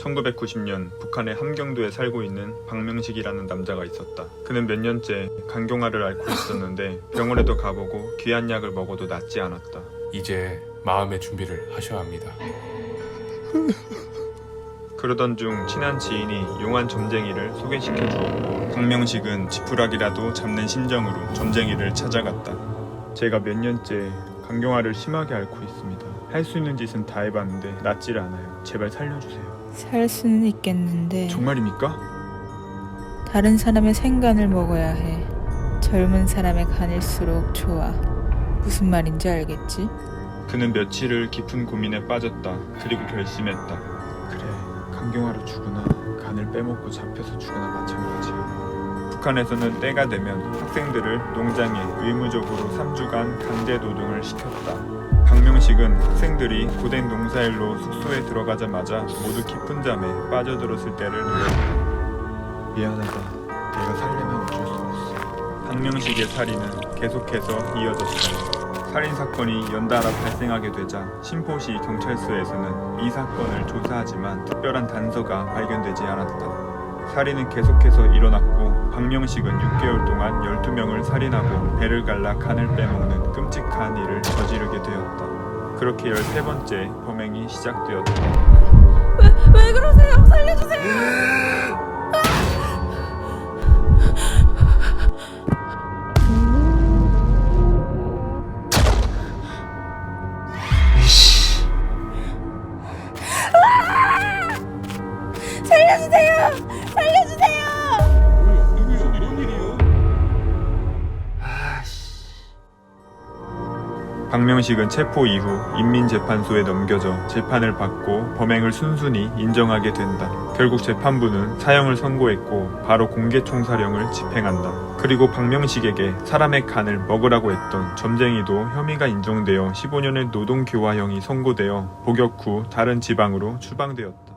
1990년 북한의 함경도에 살고 있는 박명식이라는 남자가 있었다. 그는 몇 년째 간경화를 앓고 있었는데 병원에도 가보고 귀한 약을 먹어도 낫지 않았다. 이제 마음의 준비를 하셔야 합니다. 그러던 중 친한 지인이 용한 점쟁이를 소개시켜 주었고 박명식은 지푸라기라도 잡는 심정으로 점쟁이를 찾아갔다. 제가 몇 년째 간경화를 심하게 앓고 있습니다. 할 수 있는 짓은 다 해봤는데 낫지를 않아요. 제발 살려주세요. 살 수는 있겠는데 정말입니까? 다른 사람의 생간을 먹어야 해. 젊은 사람의 간일수록 좋아. 무슨 말인지 알겠지? 그는 며칠을 깊은 고민에 빠졌다. 그리고 결심했다. 그래, 강경화로 죽으나 간을 빼먹고 잡혀서 죽으나 마찬가지야. 북한에서는 때가 되면 학생들을 농장에 의무적으로 3주간 강제 노동을 시켰다. 박명식은 학생들이 고된 농사일로 숙소에 들어가자마자 모두 깊은 잠에 빠져들었을 때를 노렸다. 미안하다. 내가 살려면 어쩔 수 없어. 박명식의 살인은 계속해서 이어졌다. 살인 사건이 연달아 발생하게 되자 신포시 경찰서에서는 이 사건을 조사하지만 특별한 단서가 발견되지 않았다. 살인은 계속해서 일어났고 박명식은 6개월 동안 12명을 살인하고 배를 갈라 간을 빼먹는 끔찍한 일을 저지르게 되었다. 그렇게 13번째 범행이 시작되었다. 왜 그러세요? 살려주세요! 살려주세요! 살려주세요! 박명식은 체포 이후 인민재판소에 넘겨져 재판을 받고 범행을 순순히 인정하게 된다. 결국 재판부는 사형을 선고했고 바로 공개 총사령을 집행한다. 그리고 박명식에게 사람의 간을 먹으라고 했던 점쟁이도 혐의가 인정되어 15년의 노동교화형이 선고되어 복역 후 다른 지방으로 추방되었다.